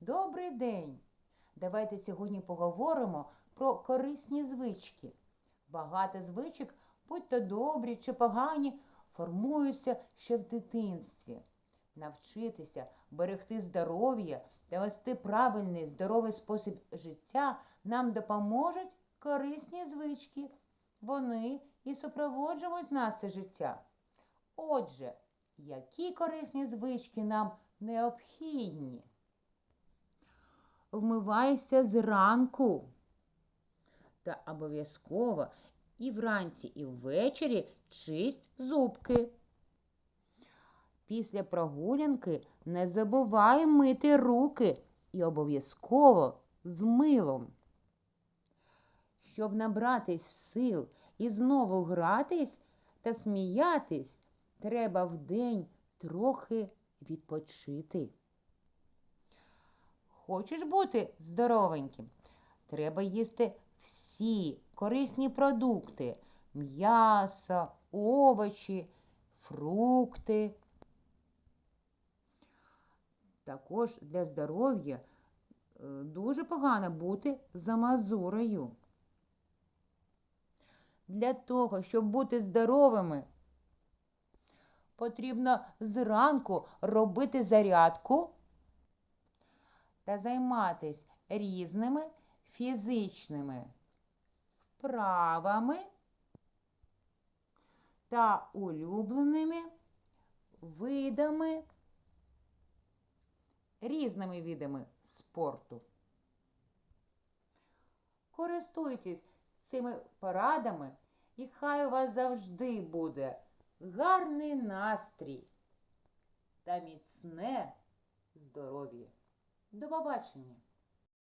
Добрий день! Давайте сьогодні поговоримо про корисні звички. Багато звичок, будь то добрі чи погані, формуються ще в дитинстві. Навчитися берегти здоров'я та вести правильний здоровий спосіб життя нам допоможуть корисні звички. Вони і супроводжують наше життя. Отже, які корисні звички нам необхідні? Вмивайся зранку. Та обов'язково і вранці, і ввечері чисть зубки. Після прогулянки не забувай мити руки і обов'язково з милом. Щоб набратись сил і знову гратись та сміятись, треба вдень трохи відпочити. Хочеш бути здоровеньким? Треба їсти всі корисні продукти: м'ясо, овочі, фрукти. Також для здоров'я е, дуже погано бути замазурою. Для того, щоб бути здоровими, потрібно зранку робити зарядку та займатися різними фізичними вправами та улюбленими видами, різними видами спорту. Користуйтесь цими порадами, і хай у вас завжди буде гарний настрій та міцне здоров'я. До побачення!